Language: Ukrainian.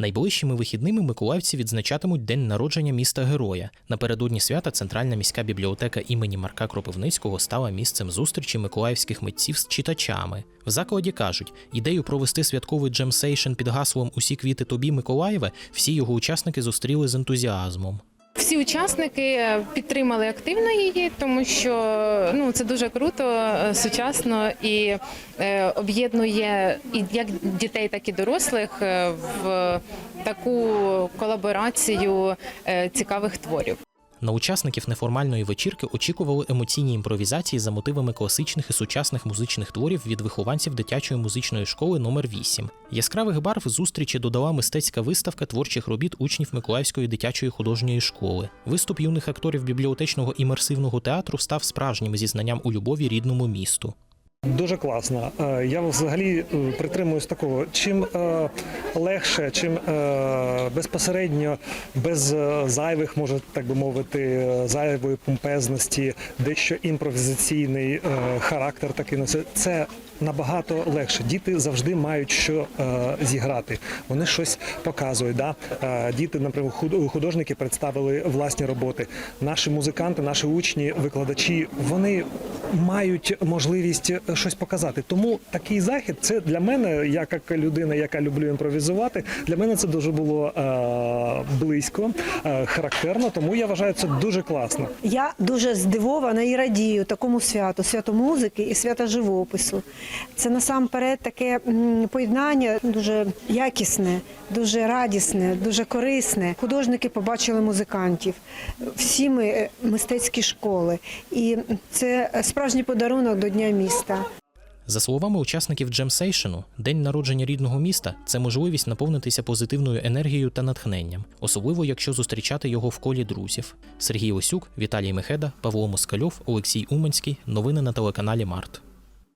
Найближчими вихідними миколаївці відзначатимуть день народження міста Героя. Напередодні свята Центральна міська бібліотека імені Марка Кропивницького стала місцем зустрічі миколаївських митців з читачами. В закладі кажуть, ідею провести святковий джемсейшн під гаслом Усі квіти тобі, Миколаєве всі його учасники зустріли з ентузіазмом. Всі учасники підтримали активно її, тому що ну це дуже круто, е, сучасно і е, об'єднує і як дітей, так і дорослих е, в таку колаборацію е, цікавих творів. На учасників неформальної вечірки очікували емоційні імпровізації за мотивами класичних і сучасних музичних творів від вихованців дитячої музичної школи номер 8 Яскравих барв зустрічі додала мистецька виставка творчих робіт учнів Миколаївської дитячої художньої школи. Виступ юних акторів бібліотечного імерсивного театру став справжнім зізнанням у любові рідному місту. Дуже класно. Е, Я взагалі е, притримуюсь такого. Чим е, легше, чим безпосередньо, без зайвих, може так би мовити, зайвої помпезності, дещо імпровізаційний характер такий носить, це набагато легше. Діти завжди мають що зіграти. Вони щось показують. Да? Діти, наприклад, художники представили власні роботи. Наші музиканти, наші учні, викладачі, вони мають можливість щось показати. Тому такий захід це для мене, як людина, яка люблю імпровізувати, для мене це дуже було е, близько, е, характерно. Тому я вважаю це дуже класно. Я дуже здивована і радію такому святу, святу музики і свята живопису. Це насамперед таке поєднання дуже якісне, дуже радісне, дуже корисне. Художники побачили музикантів, всі ми е, мистецькі школи, і це справжній подарунок до Дня міста. За словами учасників джемсейшену, день народження рідного міста це можливість наповнитися позитивною енергією та натхненням, особливо якщо зустрічати його в колі друзів. Сергій Осюк, Віталій Мехеда, Павло Москальов, Олексій Уманський. Новини на телеканалі Март.